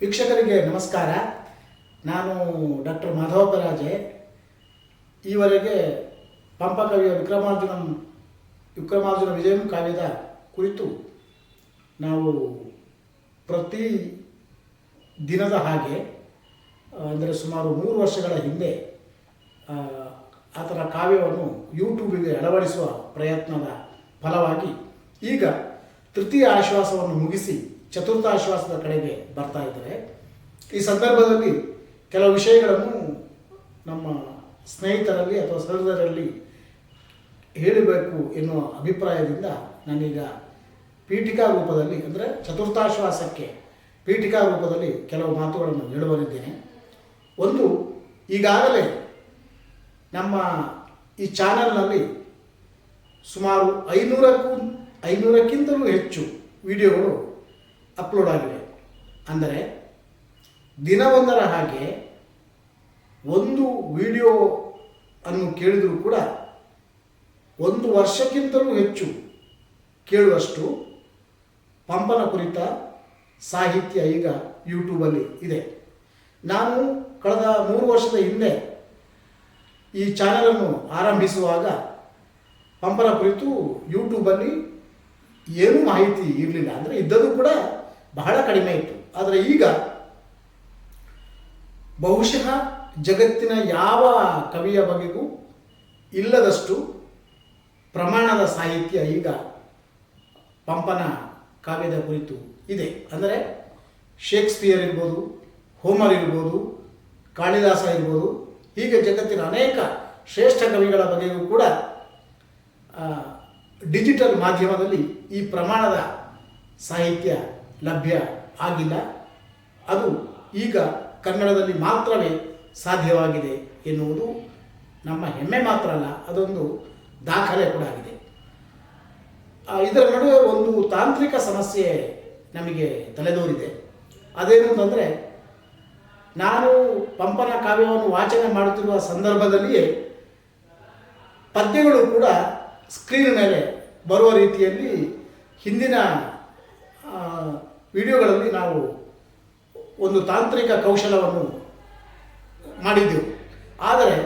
ವೀಕ್ಷಕರಿಗೆ ನಮಸ್ಕಾರ. ನಾನು ಡಾಕ್ಟರ್ ಮಾಧವಪರಾಜೆ ಈವರೆಗೆ ಪಂಪಕವಿಯ ವಿಕ್ರಮಾರ್ಜುನ ವಿಕ್ರಮಾರ್ಜುನ ವಿಜಯಂ ಕಾವ್ಯದ ಕುರಿತು ನಾವು ಪ್ರತಿ ದಿನದ ಹಾಗೆ ಅಂದರೆ ಸುಮಾರು ಮೂರು ವರ್ಷಗಳ ಹಿಂದೆ ಆತನ ಕಾವ್ಯವನ್ನು ಯೂಟ್ಯೂಬಿಗೆ ಅಳವಡಿಸುವ ಪ್ರಯತ್ನದ ಫಲವಾಗಿ ಈಗ ತೃತೀಯ ಆಶ್ವಾಸವನ್ನು ಮುಗಿಸಿ ಚತುರ್ಥ ಆಶ್ವಾಸದ ಕಡೆಗೆ ಬರ್ತಾ ಇದ್ದಾರೆ. ಈ ಸಂದರ್ಭದಲ್ಲಿ ಕೆಲವು ವಿಷಯಗಳನ್ನು ನಮ್ಮ ಸ್ನೇಹಿತರಲ್ಲಿ ಅಥವಾ ಸಹೋದರರಲ್ಲಿ ಹೇಳಬೇಕು ಎನ್ನುವ ಅಭಿಪ್ರಾಯದಿಂದ ನಾನೀಗ ಪೀಠಿಕಾ ರೂಪದಲ್ಲಿ, ಅಂದರೆ ಚತುರ್ಥಾಶ್ವಾಸಕ್ಕೆ ಪೀಠಿಕಾ ರೂಪದಲ್ಲಿ ಕೆಲವು ಮಾತುಗಳನ್ನು ಹೇಳುವರಿದ್ದೇನೆ ಒಂದು, ಈಗಾಗಲೇ ನಮ್ಮ ಈ ಚಾನಲ್ನಲ್ಲಿ ಸುಮಾರು ಐನೂರಕ್ಕೂ, ಐನೂರಕ್ಕಿಂತಲೂ ಹೆಚ್ಚು ವಿಡಿಯೋಗಳು ಅಪ್ಲೋಡ್ ಆಗಿದೆ. ಅಂದರೆ ದಿನವೊಂದರ ಹಾಗೆ ಒಂದು ವಿಡಿಯೋ ಅನ್ನು ಕೇಳಿದರೂ ಕೂಡ ಒಂದು ವರ್ಷಕ್ಕಿಂತಲೂ ಹೆಚ್ಚು ಕೇಳುವಷ್ಟು ಪಂಪನ ಕುರಿತ ಸಾಹಿತ್ಯ ಈಗ ಯೂಟ್ಯೂಬಲ್ಲಿ ಇದೆ. ನಾನು ಕಳೆದ ಮೂರು ವರ್ಷದ ಹಿಂದೆ ಈ ಚಾನಲನ್ನು ಆರಂಭಿಸುವಾಗ ಪಂಪನ ಕುರಿತು ಯೂಟ್ಯೂಬಲ್ಲಿ ಏನೂ ಮಾಹಿತಿ ಇರಲಿಲ್ಲ. ಅಂದರೆ ಇದ್ದದ್ದು ಕೂಡ ಬಹಳ ಕಡಿಮೆ ಇತ್ತು. ಆದರೆ ಈಗ ಬಹುಶಃ ಜಗತ್ತಿನ ಯಾವ ಕವಿಯ ಬಗೆಗೂ ಇಲ್ಲದಷ್ಟು ಪ್ರಮಾಣದ ಸಾಹಿತ್ಯ ಈಗ ಪಂಪನ ಕಾವ್ಯದ ಕುರಿತು ಇದೆ. ಅಂದರೆ ಶೇಕ್ಸ್ಪಿಯರ್ ಇರ್ಬೋದು, ಹೋಮರ್ ಇರ್ಬೋದು, ಕಾಳಿದಾಸ ಇರ್ಬೋದು, ಹೀಗೆ ಜಗತ್ತಿನ ಅನೇಕ ಶ್ರೇಷ್ಠ ಕವಿಗಳ ಬಗೆಗೂ ಕೂಡ ಡಿಜಿಟಲ್ ಮಾಧ್ಯಮದಲ್ಲಿ ಈ ಪ್ರಮಾಣದ ಸಾಹಿತ್ಯ ಲಭ್ಯ ಆಗಿಲ್ಲ. ಅದು ಈಗ ಕನ್ನಡದಲ್ಲಿ ಮಾತ್ರವೇ ಸಾಧ್ಯವಾಗಿದೆ ಎನ್ನುವುದು ನಮ್ಮ ಹೆಮ್ಮೆ ಮಾತ್ರ ಅಲ್ಲ, ಅದೊಂದು ದಾಖಲೆ ಕೂಡ ಆಗಿದೆ. ಇದರ ನಡುವೆ ಒಂದು ತಾಂತ್ರಿಕ ಸಮಸ್ಯೆ ನಮಗೆ ತಲೆದೋರಿದೆ. ಅದೇನು ಅಂತಂದರೆ, ನಾನು ಪಂಪನ ಕಾವ್ಯವನ್ನು ವಾಚನ ಮಾಡುತ್ತಿರುವ ಸಂದರ್ಭದಲ್ಲಿಯೇ ಪದ್ಯಗಳು ಕೂಡ ಸ್ಕ್ರೀನ್ ಮೇಲೆ ಬರುವ ರೀತಿಯಲ್ಲಿ ಹಿಂದಿನ ವಿಡಿಯೋಗಳಲ್ಲಿ ನಾವು ಒಂದು ತಾಂತ್ರಿಕ ಕೌಶಲವನ್ನು ಮಾಡಿದ್ದೆವು. ಆದರೆ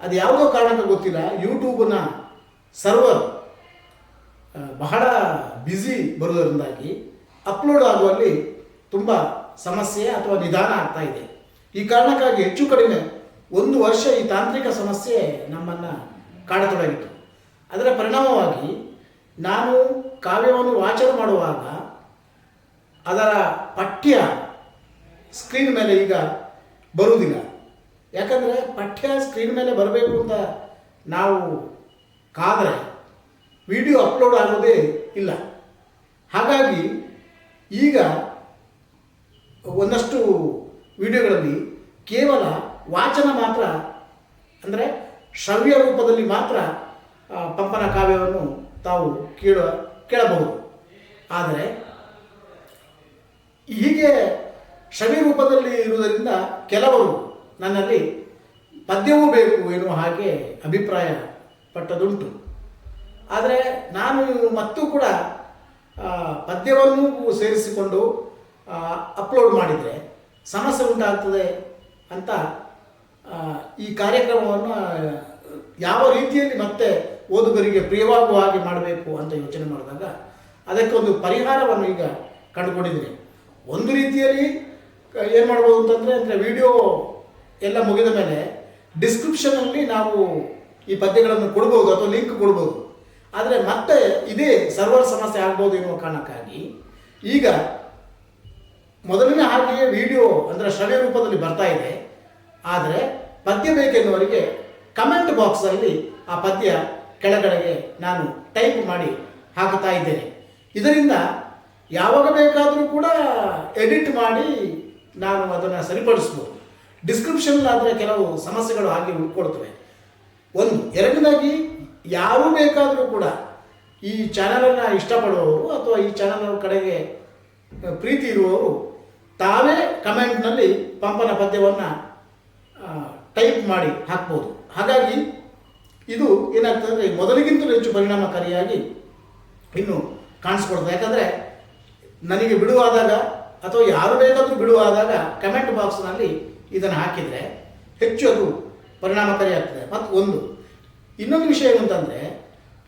ಅದು ಯಾವುದೋ ಕಾರಣಕ್ಕೆ ಗೊತ್ತಿಲ್ಲ. ಯೂಟ್ಯೂಬ್ನ ಸರ್ವರ್ ಬಹಳ ಬ್ಯುಸಿ ಬರುವುದರಿಂದಾಗಿ ಅಪ್ಲೋಡ್ ಆಗುವಲ್ಲಿ ತುಂಬ ಸಮಸ್ಯೆ ಅಥವಾ ನಿಧಾನ ಆಗ್ತಾ ಇದೆ. ಈ ಕಾರಣಕ್ಕಾಗಿ ಹೆಚ್ಚು ಕಡಿಮೆ ಒಂದು ವರ್ಷ ಈ ತಾಂತ್ರಿಕ ಸಮಸ್ಯೆ ನಮ್ಮನ್ನು ಕಾಡತೊಡಗಿತು. ಅದರ ಪರಿಣಾಮವಾಗಿ ನಾನು ಕಾವ್ಯವನ್ನು ವಾಚನ ಮಾಡುವಾಗ ಅದರ ಪಠ್ಯ ಸ್ಕ್ರೀನ್ ಮೇಲೆ ಈಗ ಬರುವುದಿಲ್ಲ. ಯಾಕಂದರೆ ಪಠ್ಯ ಸ್ಕ್ರೀನ್ ಮೇಲೆ ಬರಬೇಕು ಅಂತ ನಾವು ಕಾದರೆ ವಿಡಿಯೋ ಅಪ್ಲೋಡ್ ಆಗೋದೇ ಇಲ್ಲ. ಹಾಗಾಗಿ ಈಗ ಒಂದಷ್ಟು ವಿಡಿಯೋಗಳಲ್ಲಿ ಕೇವಲ ವಾಚನ ಮಾತ್ರ, ಅಂದರೆ ಶ್ರವ್ಯ ರೂಪದಲ್ಲಿ ಮಾತ್ರ ಪಂಪನ ಕಾವ್ಯವನ್ನು ತಾವು ಕೇಳ ಕೇಳಬಹುದು. ಆದರೆ ಹೀಗೆ ಶವಿ ರೂಪದಲ್ಲಿ ಇರುವುದರಿಂದ ಕೆಲವರು ನನ್ನಲ್ಲಿ ಪದ್ಯವೂ ಬೇಕು ಎನ್ನುವ ಹಾಗೆ ಅಭಿಪ್ರಾಯ ಪಟ್ಟದುಂಟು ಆದರೆ ನಾನು ಮತ್ತೂ ಕೂಡ ಪದ್ಯವನ್ನೂ ಸೇರಿಸಿಕೊಂಡು ಅಪ್ಲೋಡ್ ಮಾಡಿದರೆ ಸಮಸ್ಯೆ ಉಂಟಾಗ್ತದೆ ಅಂತ ಈ ಕಾರ್ಯಕ್ರಮವನ್ನು ಯಾವ ರೀತಿಯಲ್ಲಿ ಮತ್ತೆ ಓದುಗರಿಗೆ ಪ್ರಿಯವಾಗುವ ಹಾಗೆ ಮಾಡಬೇಕು ಅಂತ ಯೋಚನೆ ಮಾಡಿದಾಗ ಅದಕ್ಕೆ ಒಂದು ಪರಿಹಾರವನ್ನು ಈಗ ಕಂಡುಕೊಂಡಿದ್ದೀನಿ. ಒಂದು ರೀತಿಯಲ್ಲಿ ಏನು ಮಾಡ್ಬೋದು ಅಂತಂದರೆ, ಅಂದರೆ ವಿಡಿಯೋ ಎಲ್ಲ ಮುಗಿದ ಮೇಲೆ ಡಿಸ್ಕ್ರಿಪ್ಷನಲ್ಲಿ ನಾವು ಈ ಪದ್ಯಗಳನ್ನು ಕೊಡ್ಬೋದು ಅಥವಾ ಲಿಂಕ್ ಕೊಡ್ಬೋದು. ಆದರೆ ಮತ್ತೆ ಇದೇ ಸರ್ವರ್ ಸಮಸ್ಯೆ ಆಗ್ಬೋದು ಎನ್ನುವ ಕಾರಣಕ್ಕಾಗಿ ಈಗ ಮೊದಲನೇ ಹಾಗೆಯೇ ವಿಡಿಯೋ ಅಂದರೆ ಶ್ರವ್ಯ ರೂಪದಲ್ಲಿ ಬರ್ತಾ ಇದೆ. ಆದರೆ ಪದ್ಯ ಬೇಕೆನ್ನುವರಿಗೆ ಕಮೆಂಟ್ ಬಾಕ್ಸಲ್ಲಿ ಆ ಪದ್ಯ ಕೆಳಗಡೆಗೆ ನಾನು ಟೈಪ್ ಮಾಡಿ ಹಾಕುತ್ತಾ ಇದ್ದೇನೆ. ಇದರಿಂದ ಯಾವಾಗ ಬೇಕಾದರೂ ಕೂಡ ಎಡಿಟ್ ಮಾಡಿ ನಾನು ಅದನ್ನು ಸರಿಪಡಿಸ್ಬೋದು. ಡಿಸ್ಕ್ರಿಪ್ಷನ್ನಾದರೆ ಕೆಲವು ಸಮಸ್ಯೆಗಳು ಹಾಗೆ ಉಳ್ಕೊಳ್ತವೆ. ಒಂದು, ಎರಡನೇದಾಗಿ ಯಾರು ಬೇಕಾದರೂ ಕೂಡ ಈ ಚಾನಲನ್ನು ಇಷ್ಟಪಡುವವರು ಅಥವಾ ಈ ಚಾನಲ್ ಕಡೆಗೆ ಪ್ರೀತಿ ಇರುವವರು ತಾವೇ ಕಮೆಂಟ್ನಲ್ಲಿ ಪಂಪನ ಪದ್ಯವನ್ನು ಟೈಪ್ ಮಾಡಿ ಹಾಕ್ಬೋದು. ಹಾಗಾಗಿ ಇದು ಏನಾಗ್ತದೆ ಅಂದರೆ ಮೊದಲಿಗಿಂತಲೂ ಹೆಚ್ಚು ಪರಿಣಾಮಕಾರಿಯಾಗಿ ಇನ್ನು ಕಾಣಿಸ್ಕೊಡ್ತದೆ ಯಾಕಂದರೆ ನನಗೆ ಬಿಡುವಾದಾಗ ಅಥವಾ ಯಾರು ಬೇಕಾದರೂ ಬಿಡುವಾದಾಗ ಕಮೆಂಟ್ ಬಾಕ್ಸ್ನಲ್ಲಿ ಇದನ್ನು ಹಾಕಿದರೆ ಹೆಚ್ಚು ಅದು ಪರಿಣಾಮಕಾರಿ ಆಗ್ತದೆ ಮತ್ತು ಒಂದು, ಇನ್ನೊಂದು ವಿಷಯ ಏನಂತಂದರೆ,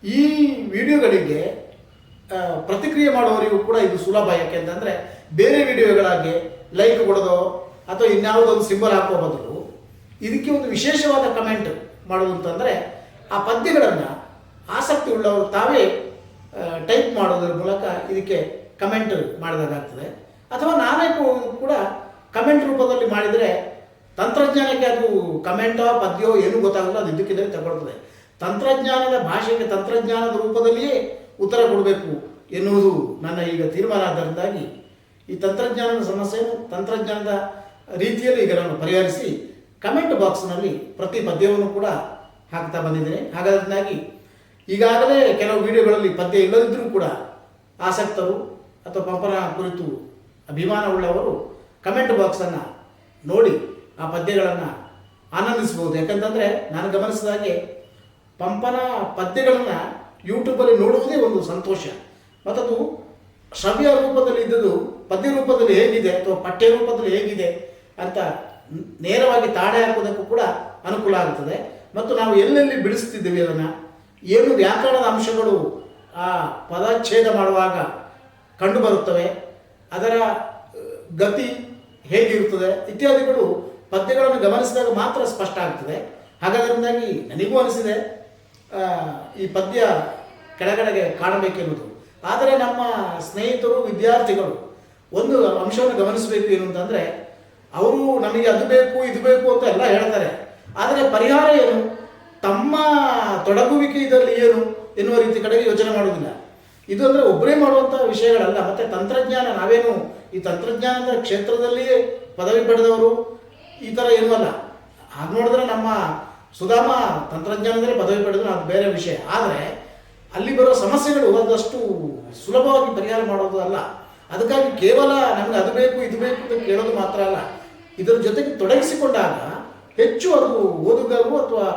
ಈ ವಿಡಿಯೋಗಳಿಗೆ ಪ್ರತಿಕ್ರಿಯೆ ಮಾಡುವವರಿಗೂ ಕೂಡ ಇದು ಸುಲಭ. ಯಾಕೆ ಅಂತಂದರೆ, ಬೇರೆ ವಿಡಿಯೋಗಳಾಗಿ ಲೈಕ್ ಕೊಡೋದು ಅಥವಾ ಇನ್ಯಾವುದೋ ಒಂದು ಸಿಂಬಲ್ ಹಾಕುವ ಬದಲು ಇದಕ್ಕೆ ಒಂದು ವಿಶೇಷವಾದ ಕಮೆಂಟ್ ಮಾಡೋದು ಅಂತಂದರೆ, ಆ ಪದ್ಯಗಳನ್ನು ಆಸಕ್ತಿ ಉಳ್ಳವರು ತಾವೇ ಟೈಪ್ ಮಾಡೋದ್ರ ಮೂಲಕ ಇದಕ್ಕೆ ಕಮೆಂಟ್ ಮಾಡಿದಾಗಾಗ್ತದೆ. ಅಥವಾ ನಾನೇ ಕೂಡ ಕಮೆಂಟ್ ರೂಪದಲ್ಲಿ ಮಾಡಿದರೆ ತಂತ್ರಜ್ಞಾನಕ್ಕೆ ಅದು ಕಮೆಂಟೋ ಪದ್ಯೋ ಏನೂ ಗೊತ್ತಾಗಲ್ಲ, ಅದು ಇದಕ್ಕಿದ್ರೆ ತಗೊಳ್ತದೆ. ತಂತ್ರಜ್ಞಾನದ ಭಾಷೆಗೆ ತಂತ್ರಜ್ಞಾನದ ರೂಪದಲ್ಲಿಯೇ ಉತ್ತರ ಕೊಡಬೇಕು ಎನ್ನುವುದು ನನ್ನ ಈಗ ತೀರ್ಮಾನ. ಆದ್ದರಿಂದಾಗಿ ಈ ತಂತ್ರಜ್ಞಾನದ ಸಮಸ್ಯೆಯನ್ನು ತಂತ್ರಜ್ಞಾನದ ರೀತಿಯಲ್ಲಿ ಈಗ ನಾನು ಪರಿಹರಿಸಿ ಕಮೆಂಟ್ ಬಾಕ್ಸ್ನಲ್ಲಿ ಪ್ರತಿ ಪದ್ಯವನ್ನು ಕೂಡ ಹಾಕ್ತಾ ಬಂದಿದ್ದೇನೆ. ಹಾಗಾದ್ರಿಂದಾಗಿ ಈಗಾಗಲೇ ಕೆಲವು ವಿಡಿಯೋಗಳಲ್ಲಿ ಪದ್ಯ ಇಲ್ಲದಿದ್ದರೂ ಕೂಡ ಆಸಕ್ತರು ಅಥವಾ ಪಂಪನ ಕುರಿತು ಅಭಿಮಾನವುಳ್ಳವರು ಕಮೆಂಟ್ ಬಾಕ್ಸನ್ನು ನೋಡಿ ಆ ಪದ್ಯಗಳನ್ನು ಆನಂದಿಸ್ಬೋದು ಯಾಕಂತಂದರೆ ನಾನು ಗಮನಿಸಿದ ಹಾಗೆ ಪಂಪನ ಪದ್ಯಗಳನ್ನು ಯೂಟ್ಯೂಬಲ್ಲಿ ನೋಡುವುದೇ ಒಂದು ಸಂತೋಷ. ಮತ್ತದು ಶ್ರವ್ಯ ರೂಪದಲ್ಲಿ ಇದ್ದದ್ದು ಪದ್ಯ ರೂಪದಲ್ಲಿ ಹೇಗಿದೆ ಅಥವಾ ಪಠ್ಯ ರೂಪದಲ್ಲಿ ಹೇಗಿದೆ ಅಂತ ನೇರವಾಗಿ ತಾಳೆ ಹಾಕೋದಕ್ಕೂ ಕೂಡ ಅನುಕೂಲ ಆಗುತ್ತದೆ ಮತ್ತು ನಾವು ಎಲ್ಲೆಲ್ಲಿ ಬಿಡಿಸ್ತಿದ್ದೀವಿ ಅದನ್ನು, ಏನು ವ್ಯಾಕರಣದ ಅಂಶಗಳು ಆ ಪದಚ್ಛೇದ ಮಾಡುವಾಗ ಕಂಡು ಬರುತ್ತವೆ ಅದರ ಗತಿ ಹೇಗಿರುತ್ತದೆ ಇತ್ಯಾದಿಗಳು ಪದ್ಯಗಳನ್ನು ಗಮನಿಸಿದಾಗ ಮಾತ್ರ ಸ್ಪಷ್ಟ ಆಗ್ತದೆ. ಹಾಗಾದ್ರಿಂದಾಗಿ ನನಗೂ ಅನಿಸಿದೆ ಈ ಪದ್ಯ ಕೆಳಗಡೆಗೆ ಕಾಣಬೇಕೆನ್ನುವುದು. ಆದರೆ ನಮ್ಮ ಸ್ನೇಹಿತರು, ವಿದ್ಯಾರ್ಥಿಗಳು ಒಂದು ಅಂಶವನ್ನು ಗಮನಿಸಬೇಕು ಏನು ಅಂತಂದರೆ, ಅವರು ನಮಗೆ ಅದು ಬೇಕು, ಇದು ಬೇಕು ಅಂತ ಎಲ್ಲ ಹೇಳ್ತಾರೆ. ಆದರೆ ಪರಿಹಾರ ಏನು? ತಮ್ಮ ತೊಡಗುವಿಕೆ ಇದರಲ್ಲಿ ಏನು ಎನ್ನುವ ರೀತಿ ಕಡೆಗೆ ಯೋಚನೆ ಮಾಡೋದಿಲ್ಲ ಇದು ಅಂದರೆ ಒಬ್ಬರೇ ಮಾಡುವಂಥ ವಿಷಯಗಳಲ್ಲ, ಮತ್ತು ತಂತ್ರಜ್ಞಾನ ನಾವೇನು ಈ ತಂತ್ರಜ್ಞಾನದ ಕ್ಷೇತ್ರದಲ್ಲಿಯೇ ಪದವಿ ಪಡೆದವರು? ಈ ಥರ ಏನೂ ಅಲ್ಲ. ಹಾಗೆ ನೋಡಿದ್ರೆ ನಮ್ಮ ಸುಧಾಮ ತಂತ್ರಜ್ಞಾನದಲ್ಲಿ ಪದವಿ ಪಡೆದ್ರು, ಅದು ಬೇರೆ ವಿಷಯ. ಆದರೆ ಅಲ್ಲಿ ಬರೋ ಸಮಸ್ಯೆಗಳು ಒಂದಷ್ಟು ಸುಲಭವಾಗಿ ಪರಿಹಾರ ಮಾಡೋದು ಅಲ್ಲ. ಅದಕ್ಕಾಗಿ ಕೇವಲ ನಮ್ಗೆ ಅದು ಬೇಕು, ಇದು ಬೇಕು ಅಂತ ಕೇಳೋದು ಮಾತ್ರ ಅಲ್ಲ. ಇದರ ಜೊತೆಗೆ ತೊಡಗಿಸಿಕೊಂಡಾಗ ಹೆಚ್ಚು ಅದು ಓದುಗರು ಅಥವಾ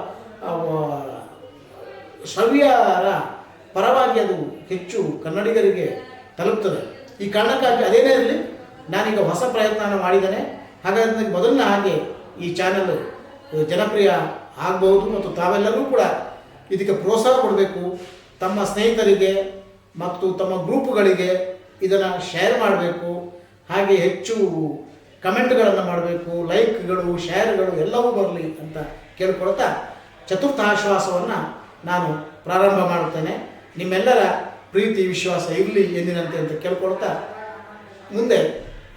ಶ್ರವ್ಯರ ಪರವಾಗಿ ಅದು ಹೆಚ್ಚು ಕನ್ನಡಿಗರಿಗೆ ತಲುಪ್ತದೆ. ಈ ಕಾರಣಕ್ಕಾಗಿ ಅದೇನೇ ಇರಲಿ, ನಾನೀಗ ಹೊಸ ಪ್ರಯತ್ನ ಮಾಡಿದ್ದೇನೆ. ಹಾಗಾಗಿ ನನಗೆ ಮೊದಲನೇ ಹಾಗೆ ಈ ಚಾನಲ್ ಜನಪ್ರಿಯ ಆಗಬಹುದು ಮತ್ತು ತಾವೆಲ್ಲರೂ ಕೂಡ ಇದಕ್ಕೆ ಪ್ರೋತ್ಸಾಹ ಕೊಡಬೇಕು. ತಮ್ಮ ಸ್ನೇಹಿತರಿಗೆ ಮತ್ತು ತಮ್ಮ ಗ್ರೂಪ್ಗಳಿಗೆ ಇದನ್ನು ಶೇರ್ ಮಾಡಬೇಕು. ಹಾಗೆ ಹೆಚ್ಚು ಕಮೆಂಟ್ಗಳನ್ನು ಮಾಡಬೇಕು, ಲೈಕ್ಗಳು ಶೇರ್ಗಳು ಎಲ್ಲವೂ ಬರಲಿ ಅಂತ ಕೇಳ್ಕೊಳ್ತಾ ಚತುರ್ಥ ಆಶ್ವಾಸವನ್ನು ನಾನು ಪ್ರಾರಂಭ ಮಾಡುತ್ತೇನೆ. ನಿಮ್ಮೆಲ್ಲರ ಪ್ರೀತಿ ವಿಶ್ವಾಸ ಇರಲಿ ಎಂದಿನಂತೆ ಅಂತ ಕೇಳ್ಕೊಳ್ತಾ ಮುಂದೆ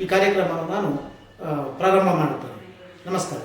ಈ ಕಾರ್ಯಕ್ರಮವನ್ನು ನಾನು ಪ್ರಾರಂಭ ಮಾಡುತ್ತೇನೆ. ನಮಸ್ಕಾರ.